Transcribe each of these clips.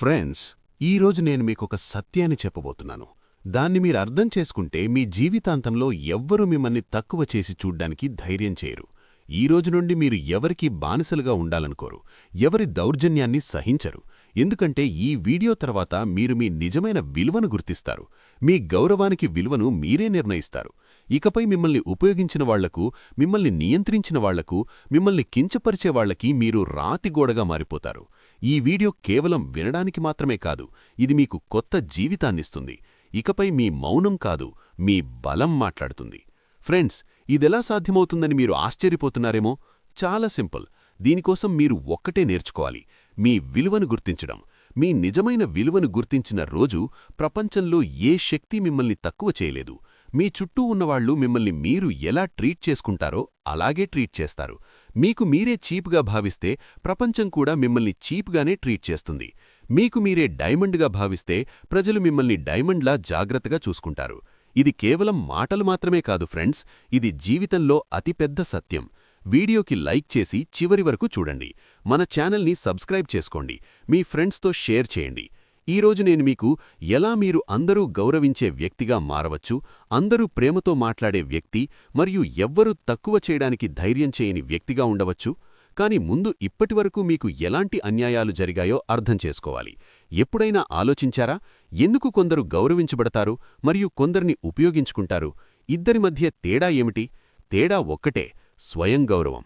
Friends ఈరోజు నేను మీకొక సత్యాన్ని చెప్పబోతున్నాను. దాన్ని మీరు అర్థం చేసుకుంటే మీ జీవితాంతంలో ఎవ్వరూ మిమ్మల్ని తక్కువ చేసి చూడ్డానికి ధైర్యం చేయరు. ఈ రోజు నుండి మీరు ఎవరికీ బానిసలుగా ఉండాలనుకోరు ఎవరి దౌర్జన్యాన్ని సహించరు. ఎందుకంటే ఈ వీడియో తర్వాత మీరు మీ నిజమైన విలువను గుర్తిస్తారు. మీ గౌరవానికి విలువను మీరే నిర్ణయిస్తారు. ఇకపై మిమ్మల్ని ఉపయోగించిన వాళ్ళకు మిమ్మల్ని నియంత్రించిన వాళ్ళకు మిమ్మల్ని కించపరిచే వాళ్ళకి మీరు రాతిగోడగా మారిపోతారు. ఈ వీడియో కేవలం వినడానికి మాత్రమే కాదు ఇది మీకు కొత్త జీవితాన్నిస్తుంది. ఇకపై మీ మౌనం కాదు మీ బలం మాట్లాడుతుంది. ఫ్రెండ్స్ ఇదెలా సాధ్యమవుతుందని మీరు ఆశ్చర్యపోతున్నారేమో? చాలా సింపుల్. దీనికోసం మీరు ఒక్కటే నేర్చుకోవాలి. మీ విలువను గుర్తించడం. మీ నిజమైన విలువను గుర్తించిన రోజు ప్రపంచంలో ఏ శక్తి మిమ్మల్ని తక్కువ చేయలేదు. మీ చుట్టూ ఉన్నవాళ్ళు మిమ్మల్ని మీరు ఎలా ట్రీట్ చేసుకుంటారో అలాగే ట్రీట్ చేస్తారు. మీకు మీరే చీప్గా భావిస్తే ప్రపంచం కూడా మిమ్మల్ని చీప్గానే ట్రీట్ చేస్తుంది. మీకు మీరే డైమండ్గా భావిస్తే ప్రజలు మిమ్మల్ని డైమండ్లా జాగ్రత్తగా చూసుకుంటారు. ఇది కేవలం మాటలు మాత్రమే కాదు ఫ్రెండ్స్ ఇది జీవితంలో అతిపెద్ద సత్యం. వీడియోకి లైక్ చేసి చివరి వరకు చూడండి. మన ఛానల్ని సబ్స్క్రైబ్ చేసుకోండి. మీ ఫ్రెండ్స్తో షేర్ చేయండి. ఈరోజు నేను మీకు ఎలా మీరు అందరూ గౌరవించే వ్యక్తిగా మారవచ్చు అందరూ ప్రేమతో మాట్లాడే వ్యక్తి మరియు ఎవ్వరూ తక్కువ చేయడానికి ధైర్యం చేయని వ్యక్తిగా ఉండవచ్చు కాని ముందు ఇప్పటివరకు మీకు ఎలాంటి అన్యాయాలు జరిగాయో అర్థం చేసుకోవాలి. ఎప్పుడైనా ఆలోచించారా? ఎందుకు కొందరు గౌరవించబడతారు మరియు కొందరిని ఉపయోగించుకుంటారు? ఇద్దరి మధ్య తేడా ఏమిటి? తేడా ఒక్కటే స్వయం గౌరవం.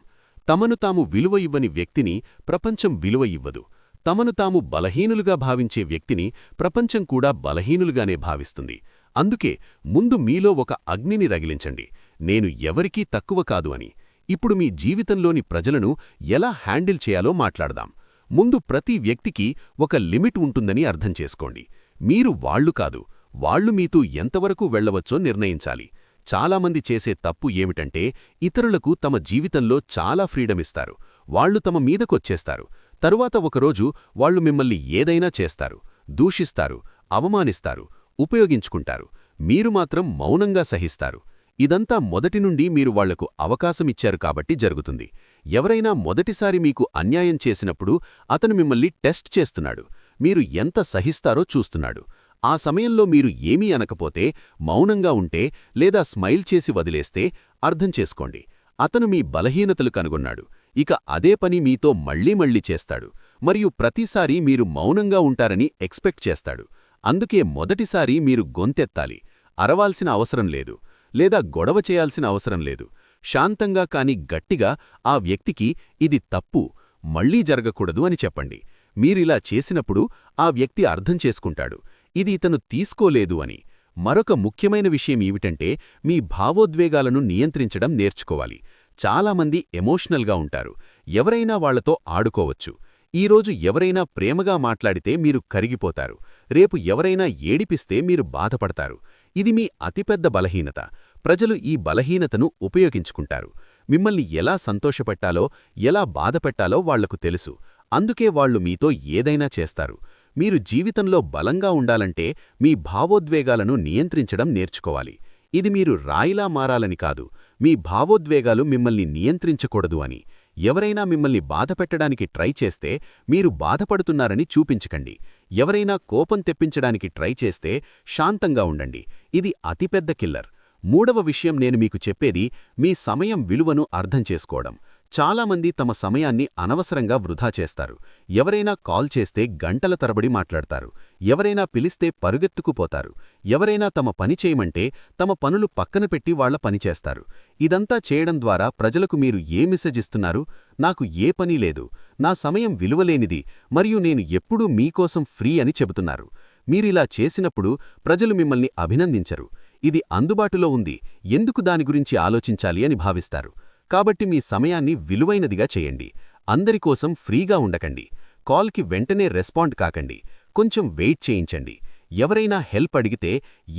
తమను తాము విలువ ఇవ్వని వ్యక్తిని ప్రపంచం విలువ ఇవ్వదు. తమను తాము బలహీనులుగా భావించే వ్యక్తిని ప్రపంచం కూడా బలహీనులుగానే భావిస్తుంది. అందుకే ముందు మీలో ఒక అగ్నిని రగిలించండి. నేను ఎవరికీ తక్కువ కాదు అని. ఇప్పుడు మీ జీవితంలోని ప్రజలను ఎలా హ్యాండిల్ చేయాలో మాట్లాడదాం. ముందు ప్రతి వ్యక్తికి ఒక లిమిట్ ఉంటుందని అర్థం చేసుకోండి. మీరు వాళ్ళు కాదు. వాళ్ళు మీతో ఎంతవరకు వెళ్ళవచ్చో నిర్ణయించాలి. చాలామంది చేసే తప్పు ఏమిటంటే ఇతరులకు తమ జీవితంలో చాలా ఫ్రీడమిస్తారు. వాళ్ళు తమ మీదకొచ్చేస్తారు. తరువాత ఒకరోజు వాళ్ళు మిమ్మల్ని ఏదైనా చేస్తారు దూషిస్తారు అవమానిస్తారు ఉపయోగించుకుంటారు. మీరు మాత్రం మౌనంగా సహిస్తారు. ఇదంతా మొదటి నుండి మీరు వాళ్ళకు అవకాశమిచ్చారు కాబట్టి జరుగుతుంది. ఎవరైనా మొదటిసారి మీకు అన్యాయం చేసినప్పుడు అతను మిమ్మల్ని టెస్ట్ చేస్తున్నాడు. మీరు ఎంత సహిస్తారో చూస్తున్నాడు. ఆ సమయంలో మీరు ఏమీ అనకపోతే మౌనంగా ఉంటే లేదా స్మైల్ చేసి వదిలేస్తే అర్థం చేసుకోండి. అతను మీ బలహీనతలు కనుగొన్నాడు. ఇక అదే పని మీతో మళ్ళీ మళ్ళీ చేస్తాడు. మరియు ప్రతిసారీ మీరు మౌనంగా ఉంటారని ఎక్స్పెక్ట్ చేస్తాడు. అందుకే మొదటిసారి మీరు గొంతెత్తాలి. అరవాల్సిన అవసరం లేదు. లేదా గొడవ చేయాల్సిన అవసరం లేదు. శాంతంగా కాని గట్టిగా ఆ వ్యక్తికి ఇది తప్పు మళ్ళీ జరగకూడదు అని చెప్పండి. మీరిలా చేసినప్పుడు ఆ వ్యక్తి అర్థం చేసుకుంటాడు. ఇది ఇతను తీసుకోలేదు అని. మరొక ముఖ్యమైన విషయం ఏమిటంటే మీ భావోద్వేగాలను నియంత్రించడం నేర్చుకోవాలి. చాలామంది ఎమోషనల్గా ఉంటారు. ఎవరైనా వాళ్ళతో ఆడుకోవచ్చు. ఈరోజు ఎవరైనా ప్రేమగా మాట్లాడితే మీరు కరిగిపోతారు. రేపు ఎవరైనా ఏడిపిస్తే మీరు బాధపడతారు. ఇది మీ అతిపెద్ద బలహీనత. ప్రజలు ఈ బలహీనతను ఉపయోగించుకుంటారు. మిమ్మల్ని ఎలా సంతోషపెట్టాలో ఎలా బాధపెట్టాలో వాళ్ళకు తెలుసు. అందుకే వాళ్ళు మీతో ఏదైనా చేస్తారు. మీరు జీవితంలో బలంగా ఉండాలంటే మీ భావోద్వేగాలను నియంత్రించడం నేర్చుకోవాలి. ఇది మీరు రాయిలా మారాలని కాదు. మీ భావోద్వేగాలు మిమ్మల్ని నియంత్రించకూడదు అని. ఎవరైనా మిమ్మల్ని బాధపెట్టడానికి ట్రై చేస్తే మీరు బాధపడుతున్నారని చూపించకండి. ఎవరైనా కోపం తెప్పించడానికి ట్రై చేస్తే శాంతంగా ఉండండి. ఇది అతిపెద్ద కిల్లర్. మూడవ విషయం నేను మీకు చెప్పేది మీ సమయం విలువను అర్థం చేసుకోవడం. చాలామంది తమ సమయాన్ని అనవసరంగా వృధా చేస్తారు. ఎవరైనా కాల్ చేస్తే గంటల తరబడి మాట్లాడతారు. ఎవరైనా పిలిస్తే పరుగెత్తుకుపోతారు. ఎవరైనా తమ పని చేయమంటే తమ పనులు పక్కన పెట్టి వాళ్ళ పనిచేస్తారు ఇదంతా చేయడం ద్వారా ప్రజలకు మీరు ఏ మెసేజ్ ఇస్తున్నారు? నాకు ఏ పని లేదు. నా సమయం విలువలేనిది. మరియు నేను ఎప్పుడూ మీకోసం ఫ్రీ అని చెబుతున్నారు. మీరిలా చేసినప్పుడు ప్రజలు మిమ్మల్ని అభినందించరు. ఇది అందుబాటులో ఉంది. ఎందుకు దాని గురించి ఆలోచించాలి అని భావిస్తారు. కాబట్టి మీ సమయాన్ని విలువైనదిగా చేయండి. అందరికోసం ఫ్రీగా ఉండకండి. కాల్కి వెంటనే రెస్పాండ్ కాకండి. కొంచెం వెయిట్ చేయించండి. ఎవరైనా హెల్ప్ అడిగితే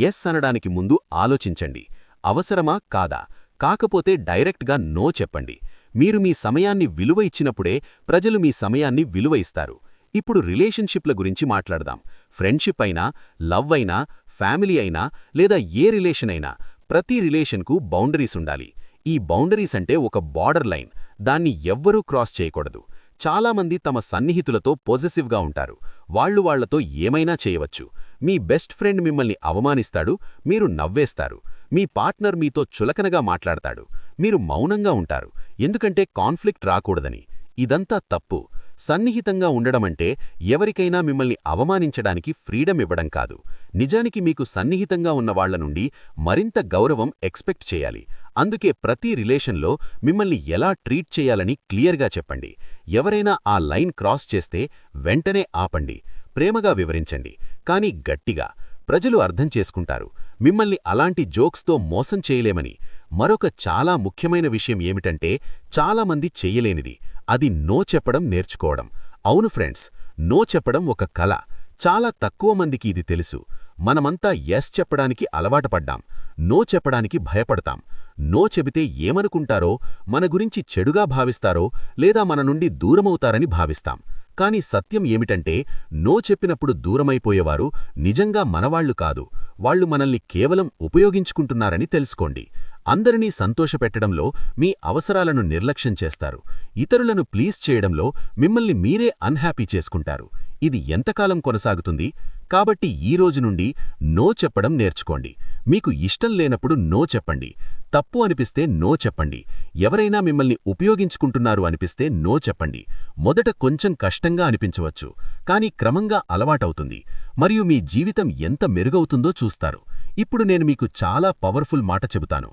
ఎస్ అనడానికి ముందు ఆలోచించండి. అవసరమా? కాదా? కాకపోతే డైరెక్ట్గా నో చెప్పండి. మీరు మీ సమయాన్ని విలువ ఇచ్చినప్పుడే ప్రజలు మీ సమయాన్ని విలువ ఇస్తారు. ఇప్పుడు రిలేషన్షిప్ల గురించి మాట్లాడదాం. ఫ్రెండ్షిప్ అయినా లవ్ అయినా ఫ్యామిలీ అయినా లేదా ఏ రిలేషన్ అయినా ప్రతి రిలేషన్కు బౌండరీస్ ఉండాలి. ఈ బౌండరీస్ అంటే ఒక బార్డర్ లైన్. దాన్ని ఎవ్వరూ క్రాస్ చేయకూడదు. చాలామంది తమ సన్నిహితులతో పొజెసివ్గా ఉంటారు. వాళ్ళు వాళ్ళతో ఏమైనా చేయవచ్చు. మీ బెస్ట్ ఫ్రెండ్ మిమ్మల్ని అవమానిస్తాడు మీరు నవ్వేస్తారు. మీ పార్ట్నర్ మీతో చులకనగా మాట్లాడతాడు. మీరు మౌనంగా ఉంటారు. ఎందుకంటే కాన్ఫ్లిక్ట్ రాకూడదని. ఇదంతా తప్పు. సన్నిహితంగా ఉండడమంటే ఎవరికైనా మిమ్మల్ని అవమానించడానికి ఫ్రీడమ్ ఇవ్వడం కాదు. నిజానికి మీకు సన్నిహితంగా ఉన్న వాళ్ళ నుండి మరింత గౌరవం ఎక్స్పెక్ట్ చేయాలి. అందుకే ప్రతి రిలేషన్లో మిమ్మల్ని ఎలా ట్రీట్ చేయాలని క్లియర్గా చెప్పండి. ఎవరైనా ఆ లైన్ క్రాస్ చేస్తే వెంటనే ఆపండి. ప్రేమగా వివరించండి. కానీ గట్టిగా. ప్రజలు అర్థం చేసుకుంటారు. మిమ్మల్ని అలాంటి జోక్స్తో మోసం చేయలేమని. మరొక చాలా ముఖ్యమైన విషయం ఏమిటంటే చాలామంది చెయ్యలేనిది అది నో చెప్పడం నేర్చుకోవడం. అవును ఫ్రెండ్స్ నో చెప్పడం ఒక కళ చాలా తక్కువ మందికి ఇది తెలుసు. మనమంతా ఎస్ చెప్పడానికి అలవాటు పడ్డాం. నో చెప్పడానికి భయపడతాం. నో చెబితే ఏమనుకుంటారో మన గురించి చెడుగా భావిస్తారో లేదా మన నుండి దూరమవుతారని భావిస్తాం. కాని సత్యం ఏమిటంటే నో చెప్పినప్పుడు దూరమైపోయేవారు నిజంగా మనవాళ్ళు కాదు. వాళ్ళు మనల్ని కేవలం ఉపయోగించుకుంటున్నారని తెలుసుకోండి. అందరినీ సంతోషపెట్టడంలో మీ అవసరాలను నిర్లక్ష్యం చేస్తారు. ఇతరులను ప్లీజ్ చేయడంలో మిమ్మల్ని మీరే అన్హ్యాపీ చేసుకుంటారు. ఇది ఎంతకాలం కొనసాగుతుంది? కాబట్టి ఈ రోజు నుండి నో చెప్పడం నేర్చుకోండి. మీకు ఇష్టం లేనప్పుడు నో చెప్పండి. తప్పు అనిపిస్తే నో చెప్పండి. ఎవరైనా మిమ్మల్ని ఉపయోగించుకుంటున్నారు అనిపిస్తే నో చెప్పండి. మొదట కొంచెం కష్టంగా అనిపించవచ్చు కానీ క్రమంగా అలవాటవుతుంది. మరియు మీ జీవితం ఎంత మెరుగవుతుందో చూస్తారు. ఇప్పుడు నేను మీకు చాలా పవర్ఫుల్ మాట చెబుతాను.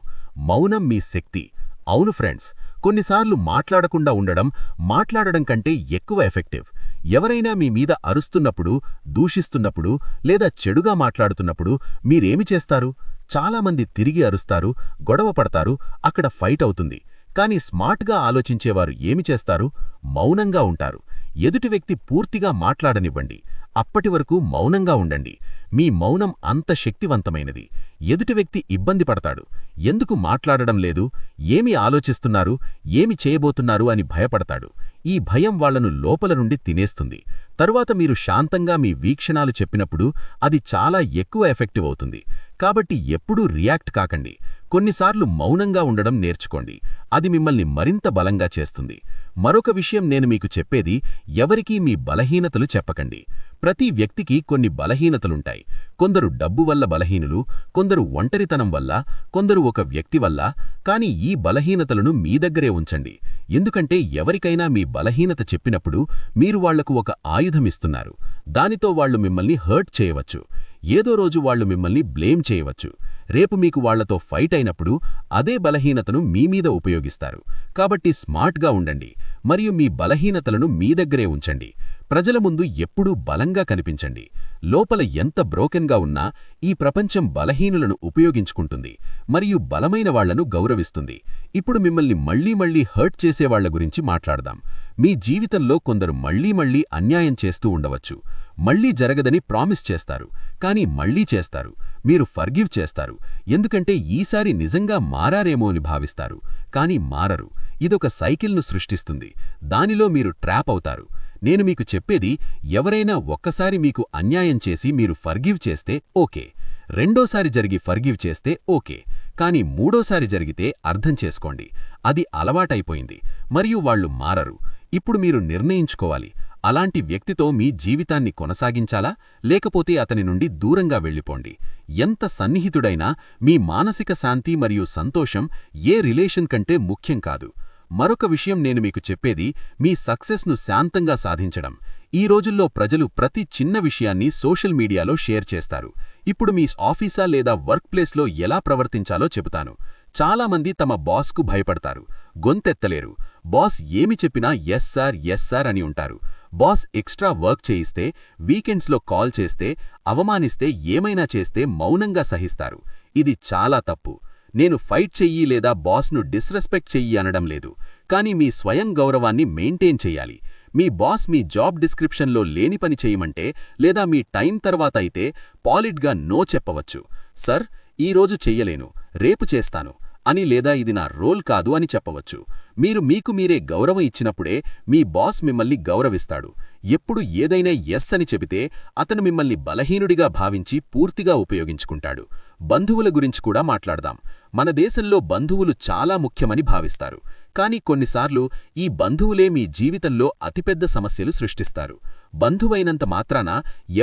మౌనం మీ శక్తి. అవును ఫ్రెండ్స్ కొన్నిసార్లు మాట్లాడకుండా ఉండడం మాట్లాడడం కంటే ఎక్కువ ఎఫెక్టివ్. ఎవరైనా మీ మీద అరుస్తున్నప్పుడు దూషిస్తున్నప్పుడు లేదా చెడుగా మాట్లాడుతున్నప్పుడు మీరేమి చేస్తారు? చాలామంది తిరిగి అరుస్తారు గొడవ పడతారు అక్కడ ఫైట్ అవుతుంది. కానీ స్మార్ట్గా ఆలోచించేవారు ఏమి చేస్తారు? మౌనంగా ఉంటారు. ఎదుటి వ్యక్తి పూర్తిగా మాట్లాడనివ్వండి. అప్పటి వరకు మౌనంగా ఉండండి. మీ మౌనం అంత శక్తివంతమైనది. ఎదుటి వ్యక్తి ఇబ్బంది పడతాడు. ఎందుకు మాట్లాడడం లేదు? ఏమి ఆలోచిస్తున్నారు? ఏమి చేయబోతున్నారు? అని భయపడతాడు. ఈ భయం వాళ్ళను లోపల నుండి తినేస్తుంది. తరువాత మీరు శాంతంగా మీ వీక్షణాలు చెప్పినప్పుడు అది చాలా ఎక్కువ ఎఫెక్టివ్ అవుతుంది. కాబట్టి ఎప్పుడూ రియాక్ట్ కాకండి. కొన్నిసార్లు మౌనంగా ఉండడం నేర్చుకోండి. అది మిమ్మల్ని మరింత బలంగా చేస్తుంది. మరొక విషయం నేను మీకు చెప్పేది ఎవరికీ మీ బలహీనతలు చెప్పకండి. ప్రతి వ్యక్తికి కొన్ని బలహీనతలుంటాయి. కొందరు డబ్బు వల్ల బలహీనులు కొందరు ఒంటరితనం వల్ల కొందరు ఒక వ్యక్తి వల్ల కానీ ఈ బలహీనతలను మీ దగ్గరే ఉంచండి. ఎందుకంటే ఎవరికైనా మీ బలహీనత చెప్పినప్పుడు మీరు వాళ్ళకు ఒక ఆయుధమిస్తున్నారు. దానితో వాళ్ళు మిమ్మల్ని హర్ట్ చేయవచ్చు. ఏదో రోజు వాళ్ళు మిమ్మల్ని బ్లేమ్ చేయవచ్చు. రేపు మీకు వాళ్ళతో ఫైట్ అయినప్పుడు అదే బలహీనతను మీమీద ఉపయోగిస్తారు. కాబట్టి స్మార్ట్గా ఉండండి. మరియు మీ బలహీనతలను మీ దగ్గరే ఉంచండి. ప్రజల ముందు ఎప్పుడూ బలంగా కనిపించండి. లోపల ఎంత బ్రోకెన్గా ఉన్నా ఈ ప్రపంచం బలహీనులను ఉపయోగించుకుంటుంది మరియు బలమైన వాళ్ళను గౌరవిస్తుంది. ఇప్పుడు మిమ్మల్ని మళ్ళీ మళ్ళీ హర్ట్ చేసేవాళ్ళ గురించి మాట్లాడదాం. మీ జీవితంలో కొందరు మళ్ళీ మళ్ళీ అన్యాయం చేస్తూ ఉండవచ్చు. మళ్ళీ జరగదని ప్రామిస్ చేస్తారు. కానీ మళ్ళీ చేస్తారు. మీరు ఫర్గివ్ చేస్తారు. ఎందుకంటే ఈసారి నిజంగా మారారేమో అని భావిస్తారు. కానీ మారరు. ఇదొక సైకిల్ను సృష్టిస్తుంది. దానిలో మీరు ట్రాప్ అవుతారు. నేను మీకు చెప్పేది ఎవరైనా ఒక్కసారి మీకు అన్యాయం చేసి మీరు ఫర్గివ్ చేస్తే ఓకే. రెండోసారి జరిగి ఫర్గివ్ చేస్తే ఓకే. కానీ మూడోసారి జరిగితే అర్థం చేసుకోండి. అది అలవాటైపోయింది. మరియు వాళ్ళు మారరు. ఇప్పుడు మీరు నిర్ణయించుకోవాలి. అలాంటి వ్యక్తితో మీ జీవితాన్ని కొనసాగించాలా? లేకపోతే అతని నుండి దూరంగా వెళ్ళిపోండి. ఎంత సన్నిహితుడైనా మీ మానసిక శాంతి మరియు సంతోషం ఏ రిలేషన్ కంటే ముఖ్యం కాదు. మరొక విషయం నేను మీకు చెప్పేది మీ సక్సెస్ను శాంతంగా సాధించడం. ఈ రోజుల్లో ప్రజలు ప్రతి చిన్న విషయాన్ని సోషల్ మీడియాలో షేర్ చేస్తారు. ఇప్పుడు మీ ఆఫీసా లేదా వర్క్ ప్లేస్లో ఎలా ప్రవర్తించాలో చెబుతాను. చాలామంది తమ బాస్కు భయపడతారు. గొంతెత్తలేరు. బాస్ ఏమి చెప్పినా ఎస్ సార్ ఎస్ సార్ అని ఉంటారు. బాస్ ఎక్స్ట్రా వర్క్ చేయిస్తే వీకెండ్స్లో కాల్ చేస్తే అవమానిస్తే ఏమైనా చేస్తే మౌనంగా సహిస్తారు. ఇది చాలా తప్పు. నేను ఫైట్ చెయ్యి లేదా బాస్ను డిస్రెస్పెక్ట్ చెయ్యి అనడం లేదు. కానీ మీ స్వయం గౌరవాన్ని మెయింటైన్ చెయ్యాలి. మీ బాస్ మీ జాబ్ డిస్క్రిప్షన్లో లేని పని చేయమంటే లేదా మీ టైం తర్వాత అయితే పాలిడ్గా నో చెప్పవచ్చు. సర్ ఈరోజు చెయ్యలేను రేపు చేస్తాను అని లేదా ఇది నా రోల్ కాదు అని చెప్పవచ్చు. మీరు మీకు మీరే గౌరవం ఇచ్చినప్పుడే మీ బాస్ మిమ్మల్ని గౌరవిస్తాడు. ఎప్పుడు ఏదైనా ఎస్ అని చెబితే అతను మిమ్మల్ని బలహీనుడిగా భావించి పూర్తిగా ఉపయోగించుకుంటాడు. బంధువుల గురించి కూడా మాట్లాడదాం. మన దేశంలో బంధువులు చాలా ముఖ్యమని భావిస్తారు. కానీ కొన్నిసార్లు ఈ బంధువులే మీ జీవితంలో అతిపెద్ద సమస్యలు సృష్టిస్తారు. బంధువైనంత మాత్రాన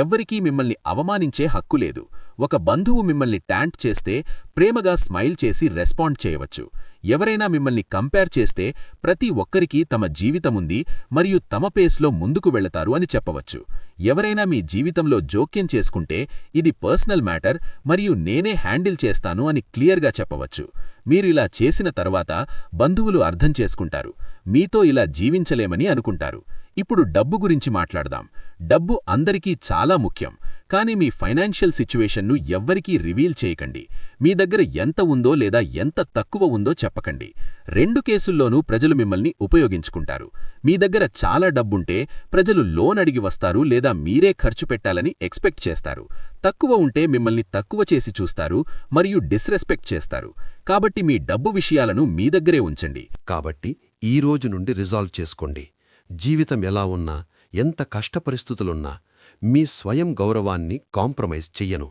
ఎవ్వరికీ మిమ్మల్ని అవమానించే హక్కు లేదు. ఒక బంధువు మిమ్మల్ని ట్యాంట్ చేస్తే ప్రేమగా స్మైల్ చేసి రెస్పాండ్ చేయవచ్చు. ఎవరైనా మిమ్మల్ని కంపేర్ చేస్తే ప్రతి ఒక్కరికి తమ జీవితముంది మరియు తమ పేస్లో ముందుకు వెళతారు అని చెప్పవచ్చు. ఎవరైనా మీ జీవితంలో జోక్యం చేసుకుంటే ఇది పర్సనల్ మ్యాటర్ మరియు నేనే హ్యాండిల్ చేస్తాను అని క్లియర్గా చెప్పవచ్చు. మీరు ఇలా చేసిన తర్వాత బంధువులు అర్థం చేసుకుంటారు. మీతో ఇలా జీవించలేమని అనుకుంటారు. ఇప్పుడు డబ్బు గురించి మాట్లాడదాం. డబ్బు అందరికీ చాలా ముఖ్యం. కానీ మీ ఫైనాన్షియల్ సిచ్యువేషన్ను ఎవ్వరికీ రివీల్ చేయకండి. మీ దగ్గర ఎంత ఉందో లేదా ఎంత తక్కువ ఉందో చెప్పకండి. రెండు కేసుల్లోనూ ప్రజలు మిమ్మల్ని ఉపయోగించుకుంటారు. మీ దగ్గర చాలా డబ్బుంటే ప్రజలు లోన్ అడిగి వస్తారు లేదా మీరే ఖర్చు పెట్టాలని ఎక్స్పెక్ట్ చేస్తారు. తక్కువ ఉంటే మిమ్మల్ని తక్కువ చేసి చూస్తారు మరియు డిస్రెస్పెక్ట్ చేస్తారు. కాబట్టి మీ డబ్బు విషయాలను మీ దగ్గరే ఉంచండి. కాబట్టి ఈ రోజు నుండి రిజాల్వ్ చేసుకోండి. జీవితం ఎలా ఉన్నా ఎంత కష్ట పరిస్థితులున్నా మీ స్వయం గౌరవాన్ని కాంప్రమైజ్ చెయ్యను.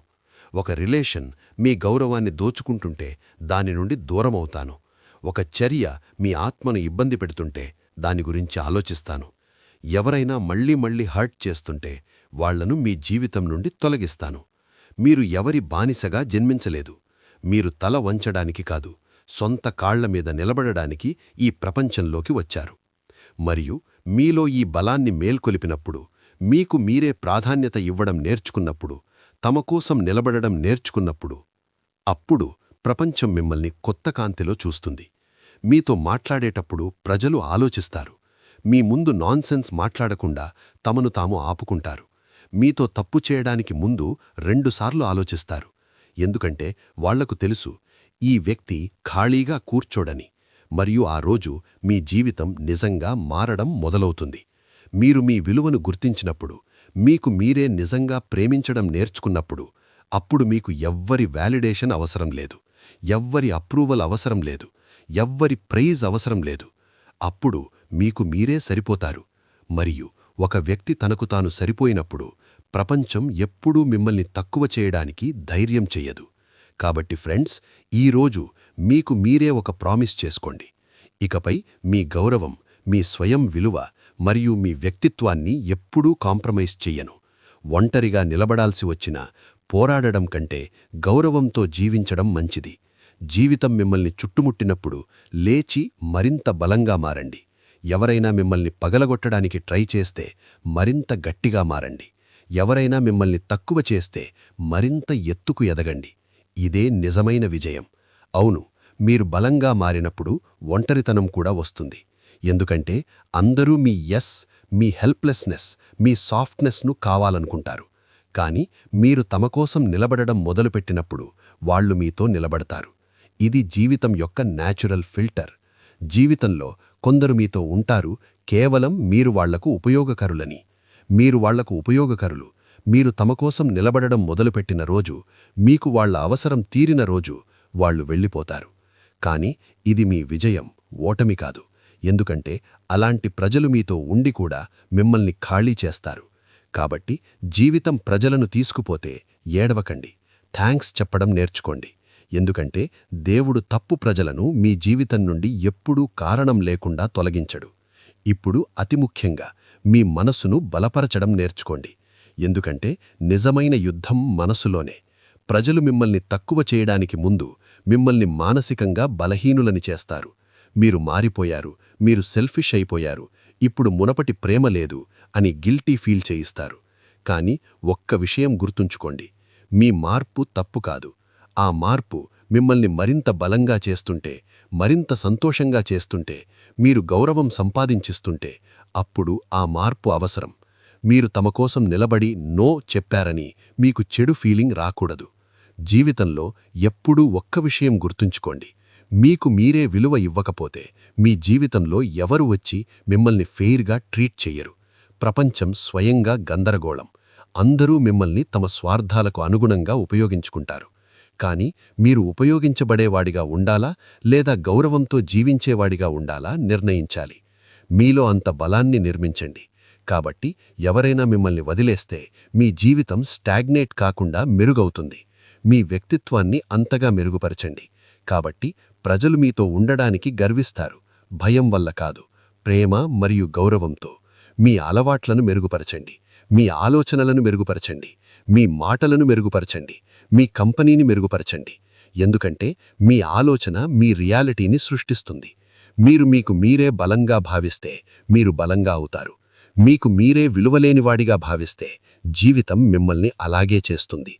ఒక రిలేషన్ మీ గౌరవాన్ని దోచుకుంటుంటే దాని నుండి దూరమవుతాను. ఒక చర్య మీ ఆత్మను ఇబ్బంది పెడుతుంటే దాని గురించి ఆలోచిస్తాను. ఎవరైనా మళ్ళీ మళ్ళీ హర్ట్ చేస్తుంటే వాళ్ళను మీ జీవితం నుండి తొలగిస్తాను. మీరు ఎవరి బానిసగా జన్మించలేదు. మీరు తల వంచడానికి కాదు సొంత కాళ్ళ మీద నిలబడడానికి ఈ ప్రపంచంలోకి వచ్చారు. మరియు మీలో ఈ బలాన్ని మేల్కొలిపినప్పుడు మీకు మీరే ప్రాధాన్యత ఇవ్వడం నేర్చుకున్నప్పుడు తమ కోసం నిలబడడం నేర్చుకున్నప్పుడు అప్పుడు ప్రపంచం మిమ్మల్ని కొత్త కాంతిలో చూస్తుంది. మీతో మాట్లాడేటప్పుడు ప్రజలు ఆలోచిస్తారు. మీ ముందు నాన్సెన్స్ మాట్లాడకుండా తమను తాము ఆపుకుంటారు. మీతో తప్పు చేయడానికి ముందు రెండుసార్లు ఆలోచిస్తారు. ఎందుకంటే వాళ్ళకు తెలుసు ఈ వ్యక్తి ఖాళీగా కూర్చోడని మరియు ఆ రోజు మీ జీవితం నిజంగా మారడం మొదలవుతుంది. మీరు మీ విలువను గుర్తించినప్పుడు మీకు మీరే నిజంగా ప్రేమించడం నేర్చుకున్నప్పుడు అప్పుడు మీకు ఎవ్వరి వ్యాలిడేషన్ అవసరం లేదు. ఎవ్వరి అప్రూవల్ అవసరం లేదు. ఎవ్వరి ప్రైజ్ అవసరం లేదు. అప్పుడు మీకు మీరే సరిపోతారు. మరియు ఒక వ్యక్తి తనకు తాను సరిపోయినప్పుడు ప్రపంచం ఎప్పుడూ మిమ్మల్ని తక్కువ చేయడానికి ధైర్యం చెయ్యదు. కాబట్టి ఫ్రెండ్స్ ఈరోజు మీకు మీరే ఒక ప్రామిస్ చేసుకోండి. ఇకపై మీ గౌరవం మీ స్వయం విలువ మరియు మీ వ్యక్తిత్వాన్ని ఎప్పుడూ కాంప్రమైజ్ చెయ్యను. ఒంటరిగా నిలబడాల్సి వచ్చినా పోరాడడం కంటే గౌరవంతో జీవించడం మంచిది. జీవితం మిమ్మల్ని చుట్టుముట్టినప్పుడు లేచి మరింత బలంగా మారండి. ఎవరైనా మిమ్మల్ని పగలగొట్టడానికి ట్రై చేస్తే మరింత గట్టిగా మారండి. ఎవరైనా మిమ్మల్ని తక్కువ చేస్తే మరింత ఎత్తుకు ఎదగండి. ఇదే నిజమైన విజయం. అవును మీరు బలంగా మారినప్పుడు ఒంటరితనం కూడా వస్తుంది. ఎందుకంటే అందరూ మీ ఎస్ మీ హెల్ప్లెస్నెస్ మీ సాఫ్ట్నెస్ను కావాలనుకుంటారు. కాని మీరు తమ కోసం నిలబడడం మొదలుపెట్టినప్పుడు వాళ్ళు మీతో నిలబడతారు. ఇది జీవితం యొక్క న్యాచురల్ ఫిల్టర్ జీవితంలో కొందరు మీతో ఉంటారు కేవలం మీరు వాళ్ళకు ఉపయోగకరులని. మీరు వాళ్ళకు ఉపయోగకరులు. మీరు తమ కోసం నిలబడడం మొదలుపెట్టిన రోజు మీకు వాళ్ళ అవసరం తీరిన రోజు వాళ్ళు వెళ్ళిపోతారు. కాని ఇది మీ విజయం ఓటమి కాదు. ఎందుకంటే అలాంటి ప్రజలు మీతో ఉండి కూడా మిమ్మల్ని ఖాళీ చేస్తారు. కాబట్టి జీవితం ప్రజలను తీసుకుపోతే ఏడవకండి. థ్యాంక్స్ చెప్పడం నేర్చుకోండి. ఎందుకంటే దేవుడు తప్పు ప్రజలను మీ జీవితం నుండి ఎప్పుడూ కారణం లేకుండా తొలగించడు. ఇప్పుడు అతి ముఖ్యంగా మీ మనసును బలపరచడం నేర్చుకోండి. ఎందుకంటే నిజమైన యుద్ధం మనసులోనే. ప్రజలు మిమ్మల్ని తక్కువ చేయడానికి ముందు మిమ్మల్ని మానసికంగా బలహీనులని చేస్తారు. మీరు మారిపోయారు మీరు సెల్ఫిష్ అయిపోయారు. ఇప్పుడు మునపటి ప్రేమ లేదు అని గిల్టీ ఫీల్ చేయిస్తారు. కాని ఒక్క విషయం గుర్తుంచుకోండి. మీ మార్పు తప్పు కాదు. ఆ మార్పు మిమ్మల్ని మరింత బలంగా చేస్తుంటే మరింత సంతోషంగా చేస్తుంటే మీరు గౌరవం సంపాదించిస్తుంటే అప్పుడు ఆ మార్పు అవసరం. మీరు తమ కోసం నిలబడి నో చెప్పారని మీకు చెడు ఫీలింగ్ రాకూడదు. జీవితంలో ఎప్పుడూ ఒక్క విషయం గుర్తుంచుకోండి. మీకు మీరే విలువ ఇవ్వకపోతే మీ జీవితంలో ఎవరు వచ్చి మిమ్మల్ని ఫెయిర్గా ట్రీట్ చెయ్యరు. ప్రపంచం స్వయంగా గందరగోళం. అందరూ మిమ్మల్ని తమ స్వార్థాలకు అనుగుణంగా ఉపయోగించుకుంటారు. కాని మీరు ఉపయోగించబడేవాడిగా ఉండాలా లేదా గౌరవంతో జీవించేవాడిగా ఉండాలా నిర్ణయించాలి. మీలో అంత బలాన్ని నిర్మించండి. కాబట్టి ఎవరైనా మిమ్మల్ని వదిలేస్తే మీ జీవితం స్టాగ్నేట్ కాకుండా మెరుగవుతుంది. మీ వ్యక్తిత్వాన్ని అంతగా మెరుగుపరచండి. కాబట్టి ప్రజలు మీతో ఉండడానికి గర్విస్తారు. భయం వల్ల కాదు. ప్రేమ మరియు గౌరవంతో. మీ అలవాట్లను మెరుగుపరచండి. మీ ఆలోచనలను మెరుగుపరచండి. మీ మాటలను మెరుగుపరచండి. మీ కంపెనీని మెరుగుపరచండి. ఎందుకంటే మీ ఆలోచన మీ రియాలిటీని సృష్టిస్తుంది. మీరు మీకు మీరే బలంగా భావిస్తే మీరు బలంగా అవుతారు. మీకు మీరే విలువలేనివాడిగా భావిస్తే జీవితం మిమ్మల్ని అలాగే చేస్తుంది.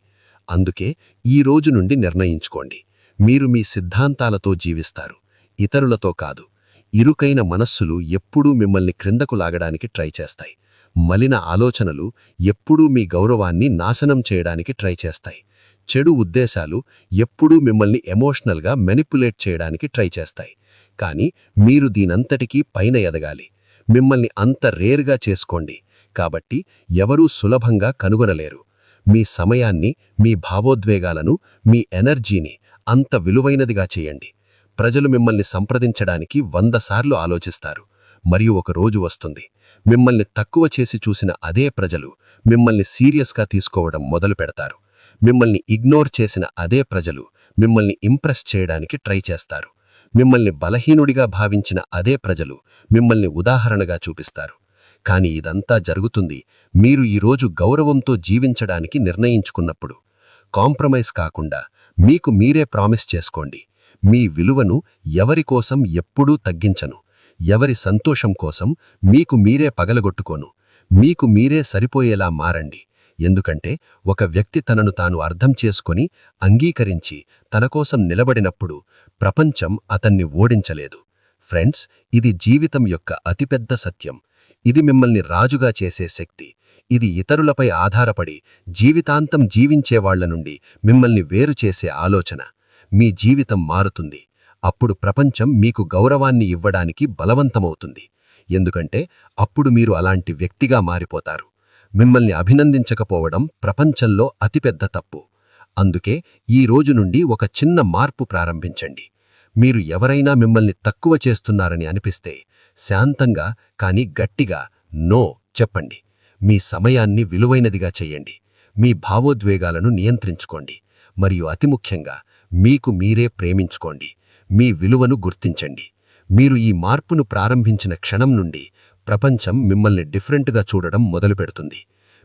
అందుకే ఈ రోజు నుండి నిర్ణయించుకోండి. మీరు మీ సిద్ధాంతాలతో జీవిస్తారు. ఇతరులతో కాదు. ఇరుకైన మనస్సులు ఎప్పుడూ మిమ్మల్ని క్రిందకు లాగడానికి ట్రై చేస్తాయి. మలిన ఆలోచనలు ఎప్పుడూ మీ గౌరవాన్ని నాశనం చేయడానికి ట్రై చేస్తాయి. చెడు ఉద్దేశాలు ఎప్పుడూ మిమ్మల్ని ఎమోషనల్గా మెనిపులేట్ చేయడానికి ట్రై చేస్తాయి. కానీ మీరు దీనంతటికీ పైన ఎదగాలి. మిమ్మల్ని అంత రేర్గా చేసుకోండి. కాబట్టి ఎవరూ సులభంగా కనుగొనలేరు. మీ సమయాన్ని మీ భావోద్వేగాలను మీ ఎనర్జీని అంత విలువైనదిగా చేయండి. ప్రజలు మిమ్మల్ని సంప్రదించడానికి వంద సార్లు ఆలోచిస్తారు. మరియు ఒక రోజు వస్తుంది. మిమ్మల్ని తక్కువ చేసి చూసిన అదే ప్రజలు మిమ్మల్ని సీరియస్గా తీసుకోవడం మొదలు పెడతారు. మిమ్మల్ని ఇగ్నోర్ చేసిన అదే ప్రజలు మిమ్మల్ని ఇంప్రెస్ చేయడానికి ట్రై చేస్తారు. మిమ్మల్ని బలహీనుడిగా భావించిన అదే ప్రజలు మిమ్మల్ని ఉదాహరణగా చూపిస్తారు. కానీ ఇదంతా జరుగుతుంది మీరు ఈరోజు గౌరవంతో జీవించడానికి నిర్ణయించుకున్నప్పుడు. కాంప్రమైజ్ కాకుండా మీకు మీరే ప్రామిస్ చేసుకోండి. మీ విలువను ఎవరికోసం ఎప్పుడూ తగ్గించను. ఎవరి సంతోషం కోసం మీకు మీరే పగలగొట్టుకోను. మీకు మీరే సరిపోయేలా మారండి. ఎందుకంటే ఒక వ్యక్తి తనను తాను అర్థం చేసుకొని అంగీకరించి తన కోసం నిలబడినప్పుడు ప్రపంచం అతన్ని ఓడించలేదు. ఫ్రెండ్స్ ఇది జీవితం యొక్క అతిపెద్ద సత్యం. ఇది మిమ్మల్ని రాజుగా చేసే శక్తి. ఇది ఇతరులపై ఆధారపడి జీవితాంతం జీవించేవాళ్ళ నుండి మిమ్మల్ని వేరు చేసే ఆలోచన. మీ జీవితం మారుతుంది. అప్పుడు ప్రపంచం మీకు గౌరవాన్ని ఇవ్వడానికి బలవంతమవుతుంది. ఎందుకంటే అప్పుడు మీరు అలాంటి వ్యక్తిగా మారిపోతారు. మిమ్మల్ని అభినందించకపోవడం ప్రపంచంలో అతిపెద్ద తప్పు. అందుకే ఈ రోజు నుండి ఒక చిన్న మార్పు ప్రారంభించండి. మీరు ఎవరైనా మిమ్మల్ని తక్కువ చేస్తున్నారని అనిపిస్తే శాంతంగా కానీ గట్టిగా నో చెప్పండి. మీ సమయాన్ని విలువైనదిగా చేయండి. మీ భావోద్వేగాలను నియంత్రించుకోండి. మరియు అతి ముఖ్యంగా మీకు మీరే ప్రేమించుకోండి. మీ విలువను గుర్తించండి. మీరు ఈ మార్పును ప్రారంభించిన క్షణం నుండి ప్రపంచం మిమ్మల్ని డిఫరెంట్గా చూడడం మొదలుపెడుతుంది.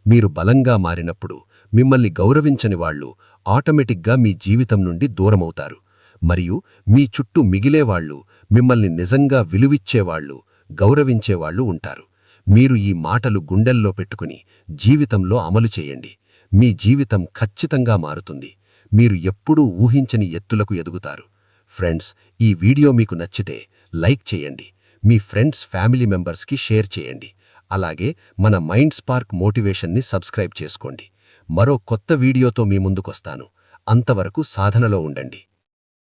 మీరు బలంగా మారినప్పుడు మిమ్మల్ని గౌరవించని వాళ్ళు ఆటోమేటిక్గా మీ జీవితం నుండి దూరమవుతారు. మరియు మీ చుట్టూ మిగిలేవాళ్ళు మిమ్మల్ని నిజంగా విలువిచ్చేవాళ్ళు గౌరవించేవాళ్ళు ఉంటారు. మీరు ఈ మాటలు గుండెల్లో పెట్టుకుని జీవితంలో అమలు చేయండి. మీ జీవితం ఖచ్చితంగా మారుతుంది. మీరు ఎప్పుడూ ఊహించని ఎత్తులకు ఎదుగుతారు. ఫ్రెండ్స్ ఈ వీడియో మీకు నచ్చితే లైక్ చేయండి. మీ ఫ్రెండ్స్ ఫ్యామిలీ మెంబర్స్కి షేర్ చేయండి. అలాగే మన మైండ్ స్పార్క్ మోటివేషన్ని సబ్స్క్రైబ్ చేసుకోండి. మరో కొత్త వీడియోతో మీ ముందుకొస్తాను. అంతవరకు సాధనలో ఉండండి.